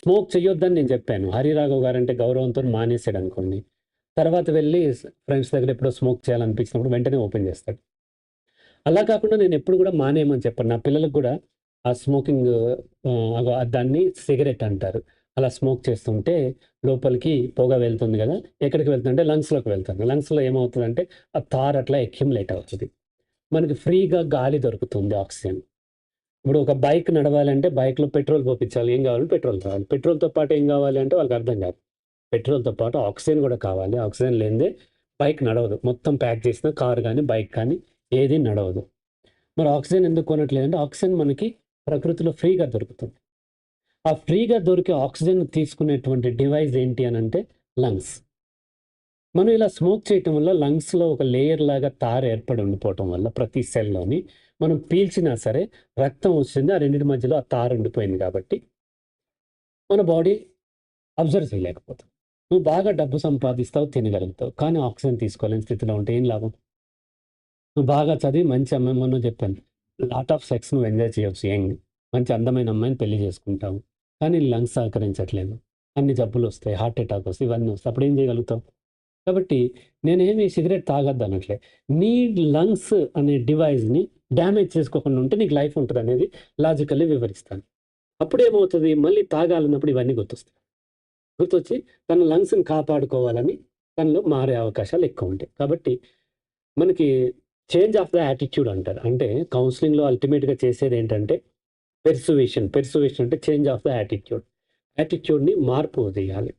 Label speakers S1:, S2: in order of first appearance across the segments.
S1: Smoke చేయొద్దని నేను చెప్పాను. హరిరాఘవ్ గారు అంటే గౌరవంతో మానేసాడు అనుకోండి తర్వాత వెళ్ళి ఫ్రెండ్స్ దగ్గర ఎప్పుడో స్మోక్ చేయాలనిపించినప్పుడు వెంటనే ఓపెన్ చేస్తాడు. అలా కాకుండా నేను ఎప్పుడు కూడా మానేయమని చెప్పాను. నా పిల్లలకు కూడా ఆ స్మోకింగ్ దాన్ని సిగరెట్ అంటారు. అలా స్మోక్ చేస్తుంటే లోపలికి పొగ వెళ్తుంది కదా ఎక్కడికి వెళ్తుందంటే లంగ్స్లోకి వెళ్తుంది. లంగ్స్లో ఏమవుతుందంటే ఆ తార్ అట్లా ఎక్యుములేట్ అవుతుంది. మనకి ఫ్రీగా గాలి దొరుకుతుంది ఆక్సిజన్. ఇప్పుడు ఒక బైక్ నడవాలంటే బైక్లో పెట్రోల్ పోపించాలి ఏం కావాలి? పెట్రోల్ కావాలి. పెట్రోల్తో పాటు ఏం కావాలి అంటే వాళ్ళకి అర్థం కాదు. పెట్రోల్తో పాటు ఆక్సిజన్ కూడా కావాలి. ఆక్సిజన్ లేనిదే బైక్ నడవదు. మొత్తం ప్యాక్ చేసిన కార్ కానీ బైక్ కానీ ఏది నడవదు. మరి ఆక్సిజన్ ఎందుకు కొనట్లేదంటే ఆక్సిజన్ మనకి ప్రకృతిలో ఫ్రీగా దొరుకుతుంది. ఆ ఫ్రీగా దొరికే ఆక్సిజన్ తీసుకునేటువంటి డివైస్ ఏంటి అని అంటే లంగ్స్. మనం ఇలా స్మోక్ చేయటం వల్ల లంగ్స్లో ఒక లేయర్ లాగా తార ఏర్పడి ఉండిపోవటం వల్ల ప్రతి సెల్లోని మనం పీల్చినా సరే రక్తం వస్తుంది. ఆ రెండింటి మధ్యలో ఆ తార ఉండిపోయింది కాబట్టి మన బాడీ అబ్జర్వ్ చేయలేకపోతుంది. నువ్వు బాగా డబ్బు సంపాదిస్తావు తినగలుగుతావు కానీ ఆక్సిజన్ తీసుకోలేని స్థితిలో ఉంటే ఏం లాభం? నువ్వు బాగా చదివి మంచి అమ్మాయి మొన్న చెప్పాను లాట్ ఆఫ్ సెక్స్ నువ్వు ఎంజాయ్ చేయవచ్చు యంగ్ మంచి అందమైన అమ్మాయిని పెళ్ళి చేసుకుంటావు కానీ లంగ్స్ సహకరించట్లేదు అన్ని జబ్బులు వస్తాయి హార్ట్ అటాక్ వస్తాయి ఇవన్నీ వస్తాయి అప్పుడు ఏం చేయగలుగుతావు? కాబట్టి నేనేమి సిగరెట్ తాగద్దు అనట్లే. నీ లంగ్స్ అనే డివైస్ని డ్యామేజ్ చేసుకోకుండా ఉంటే నీకు లైఫ్ ఉంటుంది అనేది లాజికల్లీ వివరిస్తాను. అప్పుడేమవుతుంది? మళ్ళీ తాగాలన్నప్పుడు ఇవన్నీ గుర్తొస్తాయి. గుర్తొచ్చి తన లంగ్స్ని కాపాడుకోవాలని తనలో మారే అవకాశాలు ఎక్కువ ఉంటాయి కాబట్టి మనకి చేంజ్ ఆఫ్ ద యాటిట్యూడ్ అంటారు. అంటే కౌన్సిలింగ్లో అల్టిమేట్గా చేసేది ఏంటంటే పెర్సువేషన్. పెర్సువేషన్ అంటే చేంజ్ ఆఫ్ ద యాటిట్యూడ్. యాటిట్యూడ్ని మార్పు చేయాలి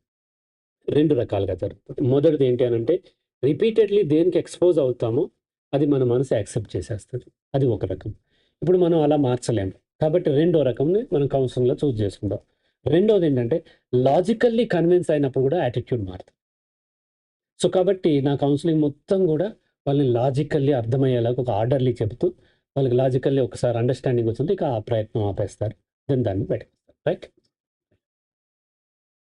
S1: రెండు రకాలుగా జరుగుతుంది. మొదటిది ఏంటి అని అంటే రిపీటెడ్లీ దేనికి ఎక్స్పోజ్ అవుతామో అది మన మనసు యాక్సెప్ట్ చేసేస్తుంది. అది ఒక రకం. ఇప్పుడు మనం అలా మార్చలేము కాబట్టి రెండో రకంని మనం కౌన్సిలింగ్లో చూస్ చేసుకుంటాం రెండోది ఏంటంటే లాజికల్లీ కన్విన్స్ అయినప్పుడు కూడా యాటిట్యూడ్ మారుతుంది. సో కాబట్టి నా కౌన్సిలింగ్ మొత్తం కూడా వాళ్ళని లాజికల్లీ అర్థమయ్యేలాగా ఒక ఆర్డర్లీ చెబుతూ వాళ్ళకి లాజికల్లీ ఒకసారి అండర్స్టాండింగ్ వచ్చింది ఇక ఆ ప్రయత్నం ఆపేస్తారు. దెన్ దాన్ని పెట్టేస్తారు. రైట్